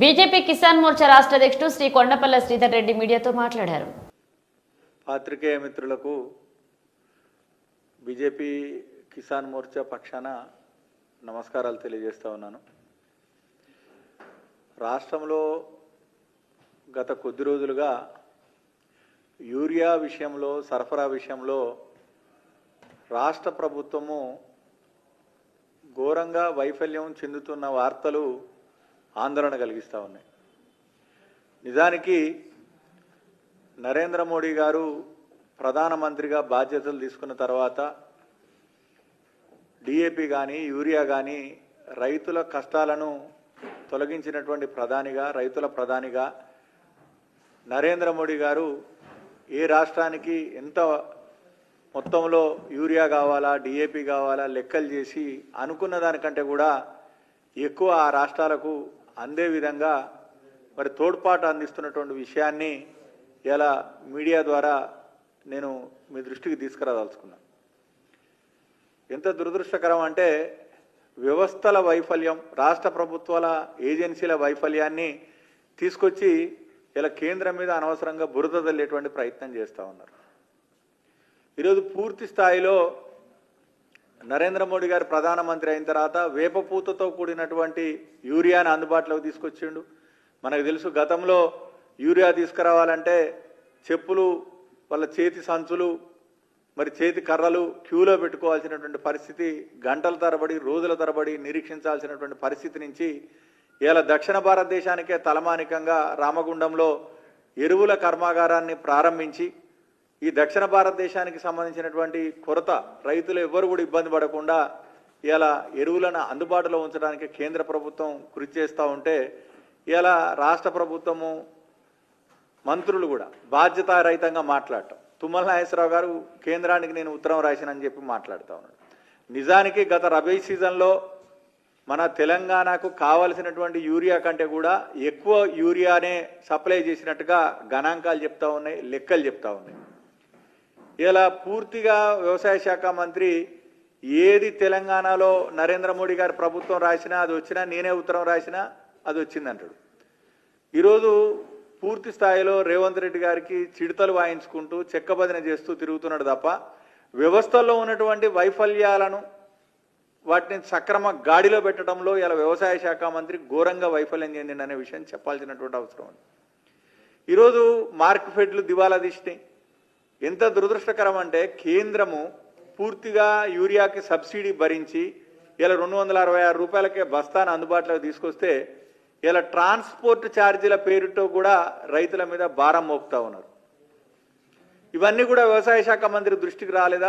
BJP Kisan Morcha రాష్ట్ర అధ్యక్షుడు శ్రీ కొండపల్ల శ్రీధర్ రెడ్డి మీడియాతో మాట్లాడారు. పాత్రికేయ మిత్రులకు బీజేపీ కిసాన్ మోర్చా పక్షాన నమస్కారాలు తెలియజేస్తా ఉన్నాను. రాష్ట్రంలో గత కొద్ది రోజులుగా యూరియా విషయంలో సరఫరా విషయంలో రాష్ట్ర ప్రభుత్వము ఘోరంగా వైఫల్యం చెందుతున్న వార్తలు ఆందోళన కలిగిస్తూ ఉన్నాయి. నిజానికి నరేంద్ర మోడీ గారు ప్రధానమంత్రిగా బాధ్యతలు తీసుకున్న తర్వాత డిఏపి కానీ యూరియా కానీ రైతుల కష్టాలను తొలగించినటువంటి ప్రధానిగా రైతుల ప్రధానిగా నరేంద్ర మోడీ గారు ఏ రాష్ట్రానికి ఎంత మొత్తంలో యూరియా కావాలా డిఏపి కావాలా లెక్కలు చేసి అనుకున్న దానికంటే కూడా ఎక్కువ ఆ రాష్ట్రాలకు అందే విధంగా మరి తోడ్పాటు అందిస్తున్నటువంటి విషయాన్ని ఇలా మీడియా ద్వారా నేను మీ దృష్టికి తీసుకురాదలుచుకున్నాను. ఎంత దురదృష్టకరం అంటే వ్యవస్థల వైఫల్యం రాష్ట్ర ప్రభుత్వాల ఏజెన్సీల వైఫల్యాన్ని తీసుకొచ్చి ఇలా కేంద్రం మీద అనవసరంగా బురద తల్లేటువంటి ప్రయత్నం చేస్తూ ఉన్నారు. ఈరోజు పూర్తి స్థాయిలో నరేంద్ర మోడీ గారు ప్రధానమంత్రి అయిన తర్వాత వేపపూతతో కూడినటువంటి యూరియాని అందుబాటులోకి తీసుకొచ్చిండు. మనకు తెలుసు గతంలో యూరియా తీసుకురావాలంటే చెప్పులు వాళ్ళ చేతి సంచులు మరి చేతి కర్రలు క్యూలో పెట్టుకోవాల్సినటువంటి పరిస్థితి గంటల తరబడి రోజుల తరబడి నిరీక్షించాల్సినటువంటి పరిస్థితి నుంచి ఇలా దక్షిణ భారతదేశానికే తలమానికంగా రామగుండంలో ఎరువుల కర్మాగారాన్ని ప్రారంభించి ఈ దక్షిణ భారతదేశానికి సంబంధించినటువంటి కొరత రైతులు ఎవ్వరు కూడా ఇబ్బంది పడకుండా ఇలా ఎరువులను అందుబాటులో ఉంచడానికి కేంద్ర ప్రభుత్వం కృషి చేస్తూ ఉంటే ఇలా రాష్ట్ర ప్రభుత్వము మంత్రులు కూడా బాధ్యతారహితంగా మాట్లాడటం. తుమ్మల నాగేశ్వరరావు గారు కేంద్రానికి నేను ఉత్తరం రాసినని చెప్పి మాట్లాడుతూ ఉన్నాడు. నిజానికి గత రబీ సీజన్లో మన తెలంగాణకు కావలసినటువంటి యూరియా కంటే కూడా ఎక్కువ యూరియానే సప్లై చేసినట్టుగా గణాంకాలు చెప్తా ఉన్నాయి లెక్కలు చెప్తా ఉన్నాయి. ఇలా పూర్తిగా వ్యవసాయ శాఖ మంత్రి ఏది తెలంగాణలో నరేంద్ర మోడీ గారి ప్రభుత్వం రాసినా అది వచ్చినా నేనే ఉత్తరం రాసినా అది వచ్చిందంటాడు. ఈరోజు పూర్తి స్థాయిలో రేవంత్ రెడ్డి గారికి చిడతలు వాయించుకుంటూ చెక్కబదిన చేస్తూ తిరుగుతున్నాడు తప్ప వ్యవస్థల్లో ఉన్నటువంటి వైఫల్యాలను వాటిని సక్రమ గాడిలో పెట్టడంలో ఇలా వ్యవసాయ శాఖ మంత్రి ఘోరంగా వైఫల్యం చెందిండనే విషయం చెప్పాల్సినటువంటి అవసరం ఉంది. ఈరోజు మార్క్ ఫెడ్లు దివాలా తీసినాయి ఎంత దురదృష్టకరం అంటే కేంద్రము పూర్తిగా యూరియాకి సబ్సిడీ భరించి ఇలా రెండు వందల అరవై ఆరు రూపాయలకే బస్తాను అందుబాటులోకి తీసుకొస్తే ఇలా ట్రాన్స్పోర్ట్ ఛార్జీల పేరుతో కూడా రైతుల మీద భారం మోపుతా ఉన్నారు. ఇవన్నీ కూడా వ్యవసాయ శాఖ మంత్రి దృష్టికి రాలేదా?